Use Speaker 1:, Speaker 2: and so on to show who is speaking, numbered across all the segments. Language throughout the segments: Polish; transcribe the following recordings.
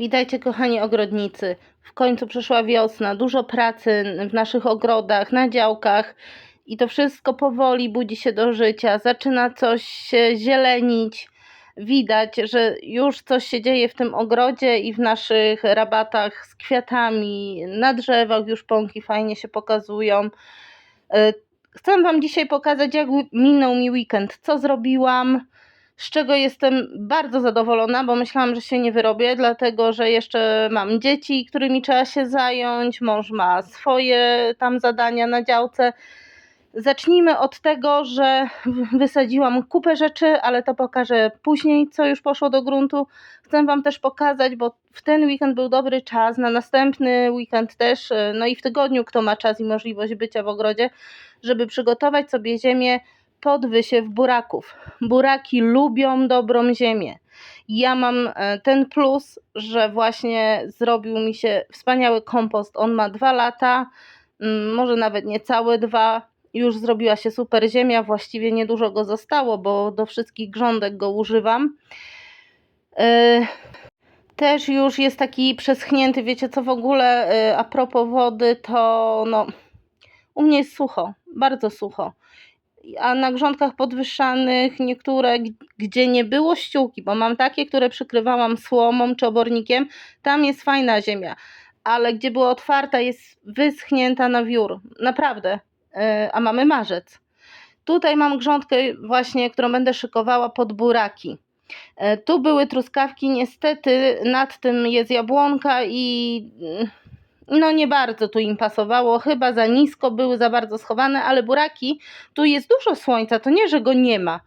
Speaker 1: Witajcie kochani ogrodnicy. W końcu przyszła wiosna, dużo pracy w naszych ogrodach, na działkach i to wszystko powoli budzi się do życia. Zaczyna coś się zielenić. Widać, że już coś się dzieje w tym ogrodzie i w naszych rabatach z kwiatami. Na drzewach już pąki fajnie się pokazują. E, Chcę Wam dzisiaj pokazać, jak minął mi weekend, co zrobiłam, z czego jestem bardzo zadowolona, bo myślałam, że się nie wyrobię, dlatego że jeszcze mam dzieci, którymi trzeba się zająć, mąż ma swoje tam zadania na działce. Zacznijmy od tego, że wysadziłam kupę rzeczy, ale to pokażę później, co już poszło do gruntu. Chcę Wam też pokazać, bo w ten weekend był dobry czas, na następny weekend też, e, no i w tygodniu, kto ma czas i możliwość bycia w ogrodzie, żeby przygotować sobie ziemię pod wysiew buraków. Buraki lubią dobrą ziemię. Ja mam e, ten plus, że właśnie zrobił mi się wspaniały kompost. On ma dwa lata, mm, może nawet niecałe dwa. Już zrobiła się super ziemia, właściwie niedużo go zostało, bo do wszystkich grządek go używam. E, Też już jest taki przeschnięty, wiecie co w ogóle, e, a propos wody, to no, u mnie jest sucho, bardzo sucho. A na grządkach podwyższanych niektóre, gdzie nie było ściółki, bo mam takie, które przykrywałam słomą czy obornikiem, tam jest fajna ziemia, ale gdzie była otwarta, jest wyschnięta na wiór. Naprawdę. Yy, A mamy marzec. Tutaj mam grządkę właśnie, którą będę szykowała pod buraki. E, Tu były truskawki, niestety nad tym jest jabłonka i mm, no nie bardzo tu im pasowało, chyba za nisko były, za bardzo schowane, ale buraki, tu jest dużo słońca, to nie, że go nie ma.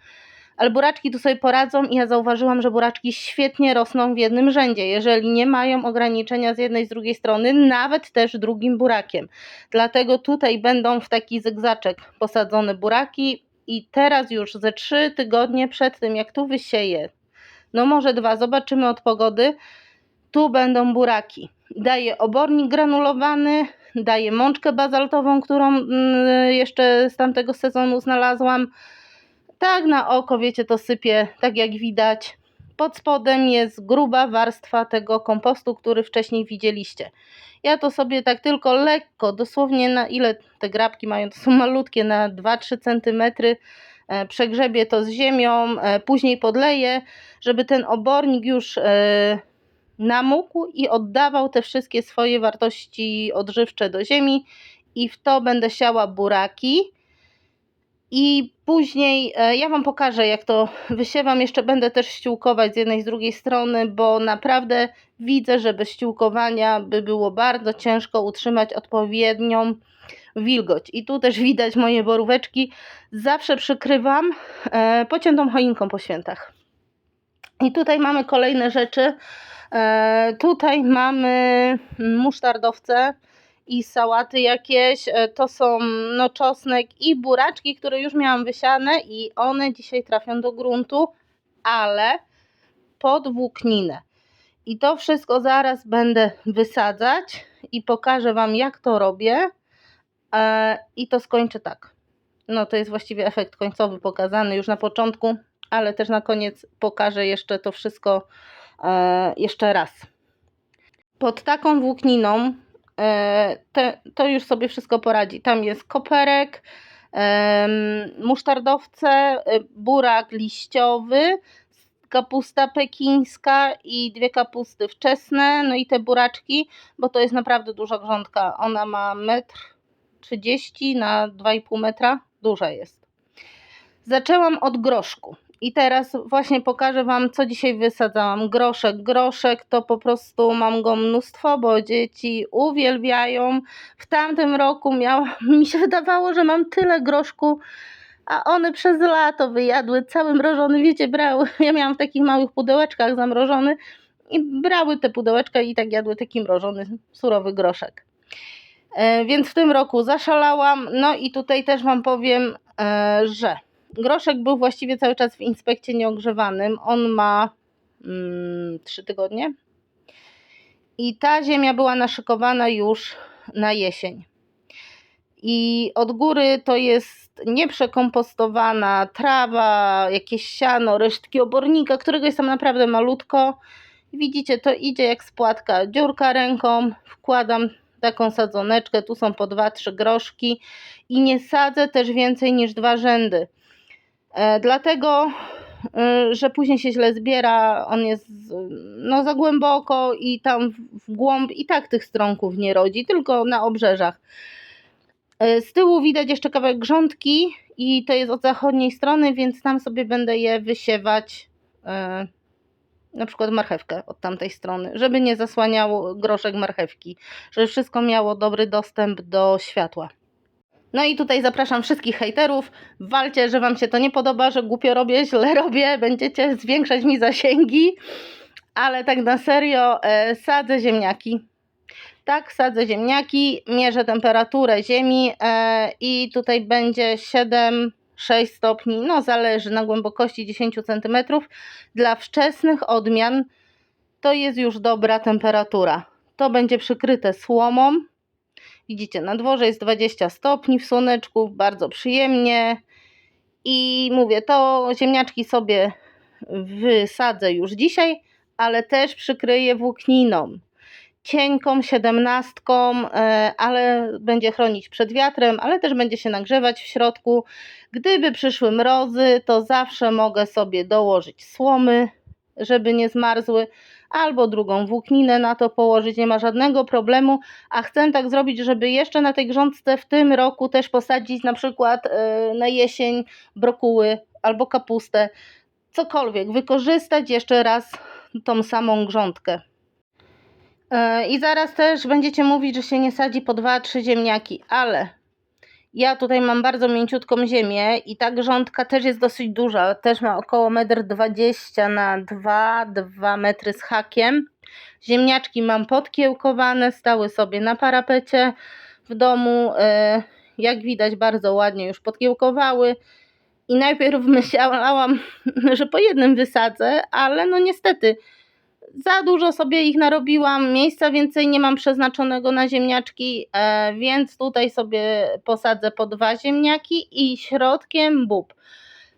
Speaker 1: Ale buraczki tu sobie poradzą i ja zauważyłam, że buraczki świetnie rosną w jednym rzędzie, jeżeli nie mają ograniczenia z jednej z drugiej strony, nawet też drugim burakiem. Dlatego tutaj będą w taki zygzaczek posadzone buraki i teraz już ze trzy tygodnie przed tym, jak tu wysieję, no może dwa, zobaczymy od pogody, tu będą buraki. Daję obornik granulowany, daję mączkę bazaltową, którą mm, jeszcze z tamtego sezonu znalazłam. Tak na oko, wiecie, to sypię, tak jak widać. Pod spodem jest gruba warstwa tego kompostu, który wcześniej widzieliście. Ja to sobie tak tylko lekko, dosłownie na ile te grabki mają, to są malutkie, na 2-3 cm. e, Przegrzebię to z ziemią, e, później podleję, żeby ten obornik już e, namógł i oddawał te wszystkie swoje wartości odżywcze do ziemi i w to będę siała buraki. I później e, ja Wam pokażę, jak to wysiewam. Jeszcze będę też ściółkować z jednej i z drugiej strony, bo naprawdę widzę, że bez ściółkowania by było bardzo ciężko utrzymać odpowiednią wilgoć. I tu też widać moje boróweczki. Zawsze przykrywam e, pociętą choinką po świętach. I tutaj mamy kolejne rzeczy. E, tutaj mamy musztardowce i sałaty jakieś. E, to są no, czosnek i buraczki, które już miałam wysiane i one dzisiaj trafią do gruntu, ale pod włókninę. I to wszystko zaraz będę wysadzać i pokażę Wam, jak to robię. E, I to skończę tak. No to jest właściwie efekt końcowy pokazany już na początku, ale też na koniec pokażę jeszcze to wszystko jeszcze raz. Pod taką włókniną e, te, to już sobie wszystko poradzi. Tam jest koperek, musztardowce, e, burak liściowy, kapusta pekińska i dwie kapusty wczesne, no i te buraczki, bo to jest naprawdę duża grządka. Ona ma metr 30 na 2,5 metra, duża jest. Zaczęłam od groszku. I teraz właśnie pokażę Wam, co dzisiaj wysadzałam. Groszek. Groszek to po prostu mam go mnóstwo, bo dzieci uwielbiają. W tamtym roku miała, mi się wydawało, że mam tyle groszku, a one przez lato wyjadły cały mrożony. Wiecie, brały. Ja miałam w takich małych pudełeczkach zamrożony i brały te pudełeczka i tak jadły taki mrożony, surowy groszek. E, Więc w tym roku zaszalałam. No i tutaj też Wam powiem, e, że groszek był właściwie cały czas w inspekcie nieogrzewanym. On ma mm, 3 tygodnie. I ta ziemia była naszykowana już na jesień. I od góry to jest nieprzekompostowana trawa, jakieś siano, resztki obornika, którego jest tam naprawdę malutko. Widzicie, to idzie jak spłatka. Dziurka ręką, wkładam taką sadzoneczkę, tu są po 2-3 groszki i nie sadzę też więcej niż dwa rzędy. E, dlatego, y, że później się źle zbiera, on jest no, za głęboko i tam w- głąb i tak tych stronków nie rodzi, tylko na obrzeżach. E, Z tyłu widać jeszcze kawałek grządki i to jest od zachodniej strony, więc tam sobie będę je wysiewać, e, na przykład marchewkę od tamtej strony, żeby nie zasłaniało groszek marchewki, żeby wszystko miało dobry dostęp do światła. No i tutaj zapraszam wszystkich hejterów. Walcie, że Wam się to nie podoba, że głupio robię, źle robię, będziecie zwiększać mi zasięgi, ale tak na serio e, sadzę ziemniaki. Tak, sadzę ziemniaki, mierzę temperaturę ziemi e, i tutaj będzie 7-6 stopni, no zależy na głębokości 10 cm. Dla wczesnych odmian to jest już dobra temperatura. To będzie przykryte słomą. Widzicie, na dworze jest 20 stopni w słoneczku, bardzo przyjemnie. I mówię, to ziemniaczki sobie wysadzę już dzisiaj, ale też przykryję włókniną cienką siedemnastką, e, ale będzie chronić przed wiatrem, ale też będzie się nagrzewać w środku. Gdyby przyszły mrozy, to zawsze mogę sobie dołożyć słomy, żeby nie zmarzły, albo drugą włókninę na to położyć, nie ma żadnego problemu. A chcę tak zrobić, żeby jeszcze na tej grządce w tym roku też posadzić na przykład e, na jesień brokuły albo kapustę, cokolwiek, wykorzystać jeszcze raz tą samą grządkę. E, I zaraz też będziecie mówić, że się nie sadzi po 2-3 ziemniaki, ale ja tutaj mam bardzo mięciutką ziemię i ta grządka też jest dosyć duża, też ma około 1,20 m na 2, 2 metry z hakiem. Ziemniaczki mam podkiełkowane, stały sobie na parapecie w domu. e, Jak widać, bardzo ładnie już podkiełkowały. I najpierw myślałam, że po jednym wysadzę, ale no niestety za dużo sobie ich narobiłam, miejsca więcej nie mam przeznaczonego na ziemniaczki, e, więc tutaj sobie posadzę po dwa ziemniaki i środkiem bób.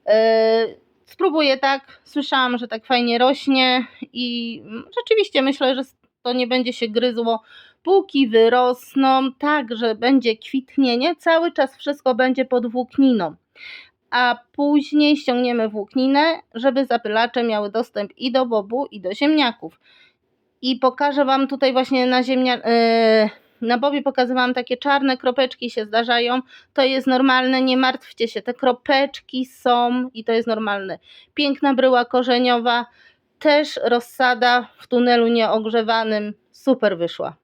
Speaker 1: E, spróbuję tak, słyszałam, że tak fajnie rośnie i rzeczywiście myślę, że to nie będzie się gryzło. Póki wyrosną, tak, że będzie kwitnienie, cały czas wszystko będzie pod włókniną a później ściągniemy włókninę, żeby zapylacze miały dostęp i do bobu, i do ziemniaków. I pokażę Wam tutaj właśnie na ziemnia... Yy, na bobie pokazywałam takie czarne kropeczki się zdarzają. To jest normalne, nie martwcie się. Te kropeczki są i to jest normalne. Piękna bryła korzeniowa, też rozsada w tunelu nieogrzewanym. Super wyszła.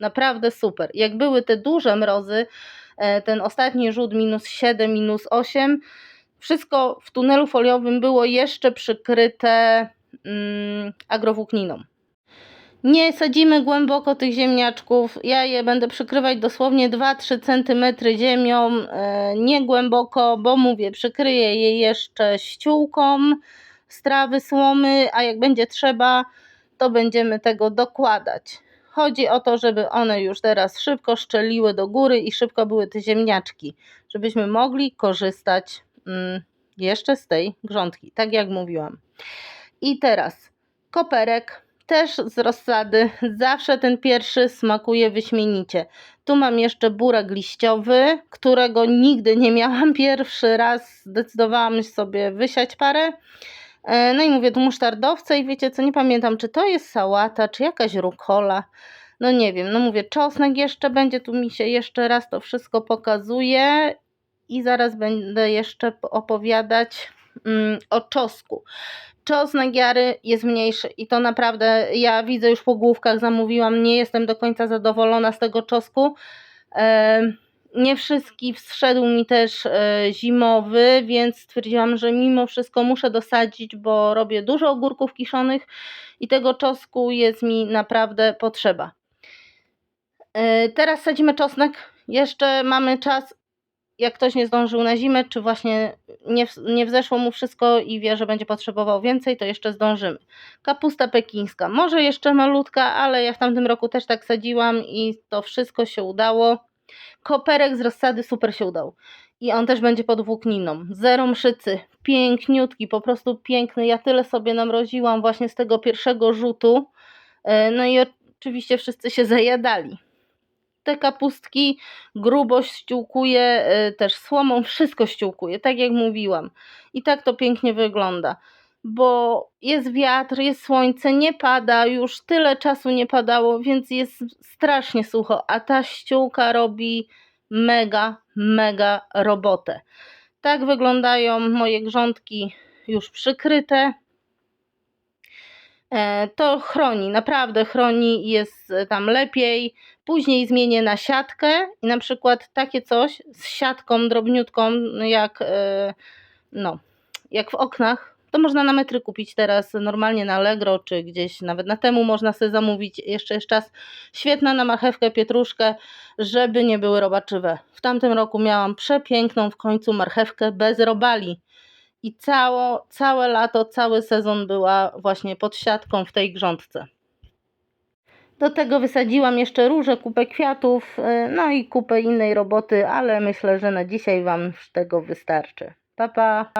Speaker 1: Naprawdę super. Jak były te duże mrozy, e, ten ostatni rzut minus 7, minus 8, wszystko w tunelu foliowym było jeszcze przykryte mm, agrowłókniną. Nie sadzimy głęboko tych ziemniaczków. Ja je będę przykrywać dosłownie 2-3 cm ziemią, e, nie głęboko, bo mówię, przykryję je jeszcze ściółką z trawy, słomy, a jak będzie trzeba, to będziemy tego dokładać. Chodzi o to, żeby one już teraz szybko szczeliły do góry i szybko były te ziemniaczki, żebyśmy mogli korzystać mm, jeszcze z tej grządki, tak jak mówiłam. I teraz koperek też z rozsady. Zawsze ten pierwszy smakuje wyśmienicie. Tu mam jeszcze burak liściowy, którego nigdy nie miałam. Pierwszy raz zdecydowałam sobie wysiać parę. E, No i mówię tu musztardowce i wiecie co, nie pamiętam czy to jest sałata, czy jakaś rukola. No nie wiem, no mówię czosnek jeszcze będzie, tu mi się jeszcze raz to wszystko pokazuje i zaraz będę jeszcze opowiadać mm, o czosku. Czosnek jary jest mniejszy i to naprawdę ja widzę już po główkach zamówiłam, nie jestem do końca zadowolona z tego czosku. Em, nie wszystki wszedł mi też e, zimowy, więc stwierdziłam, że mimo wszystko muszę dosadzić, bo robię dużo ogórków kiszonych i tego czosnku jest mi naprawdę potrzeba. E, Teraz sadzimy czosnek. Jeszcze mamy czas, jak ktoś nie zdążył na zimę, czy właśnie nie, nie wzeszło mu wszystko i wie, że będzie potrzebował więcej, to jeszcze zdążymy. Kapusta pekińska, może jeszcze malutka, ale ja w tamtym roku też tak sadziłam i to wszystko się udało. Koperek z rozsady super się udał. I on też będzie pod włókniną. Zero mszycy. piękniutki, po prostu piękny. Ja tyle sobie namroziłam właśnie z tego pierwszego rzutu. E, No i oczywiście wszyscy się zajadali. Te kapustki grubość ściółkuje e, też słomą, wszystko ściółkuje, tak jak mówiłam. I tak to pięknie wygląda, bo jest wiatr, jest słońce, nie pada, już tyle czasu nie padało, więc jest strasznie sucho, a ta ściółka robi mega, mega robotę. Tak wyglądają moje grządki już przykryte. E, To chroni, naprawdę chroni, jest tam lepiej. Później zmienię na siatkę i na przykład takie coś z siatką drobniutką, jak, e, no, jak w oknach, to można na metry kupić teraz normalnie na Allegro, czy gdzieś nawet na temu można sobie zamówić. Jeszcze jest czas. Świetna na marchewkę, pietruszkę, żeby nie były robaczywe. W tamtym roku miałam przepiękną w końcu marchewkę bez robali. I cało, całe lato, cały sezon była właśnie pod siatką w tej grządce. Do tego wysadziłam jeszcze róże, kupę kwiatów, y, no i kupę innej roboty, ale myślę, że na dzisiaj Wam tego wystarczy. Pa, pa!